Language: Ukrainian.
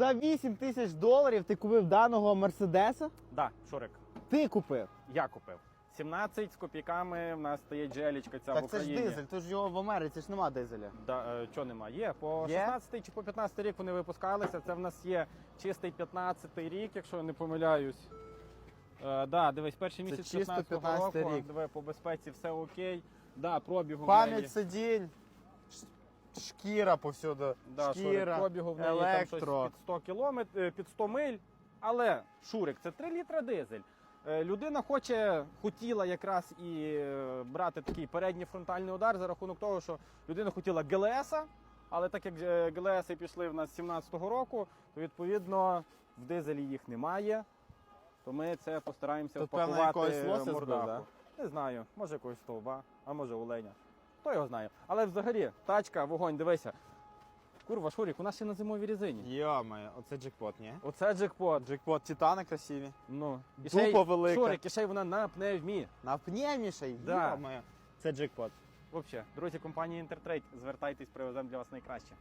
За 8 тисяч доларів ти купив даного Мерседеса? Да, Шурик, Ти купив. я купив. 17 з копійками в нас стоїть джелічка ця в так це ж Україні. дизель, то ж його в Америці ж нема дизеля. Да, е, чого нема? Є. По Є? 16 чи по 15 рік вони випускалися. Це в нас є чистий 15 рік, якщо я не помиляюсь. Е, да, дивись, перший Це місяць чисто 15 15-й року. рік. Диви, по безпеці все окей. Да, неї. Пам'ять сидінь, шкіра повсюди. Да, Шурик, шкіра, пробігу в неї там щось під 100 кілометр, е, під 100 миль. Але Шурик, це 3 літра дизель. Е, Людина хоче, хотіла якраз і е, брати такий передній фронтальний удар за рахунок того, що людина хотіла ГЛС, але так як е, ГЛС пішли в нас з 17-го року, то відповідно в дизелі їх немає. То ми це постараємося Тут, певно, впакувати якогось лося збив, мордаху. да? Не знаю, може якогось стовба, а може оленя. Хто його знає. Але взагалі, тачка, вогонь, дивися. Курва, Шурік, у нас ще на зимовій резині. Йо-моє, оце джекпот, ні? Оце джекпот. Джекпот, титани красиві. Ну, і Дупа ще й- велика. Шурік, і ще й вона на пневмі. На пневмішей, Да. йо-моє. Це джекпот. Взагалі, друзі компанії Інтертрейд, звертайтесь, привеземо для вас найкраще.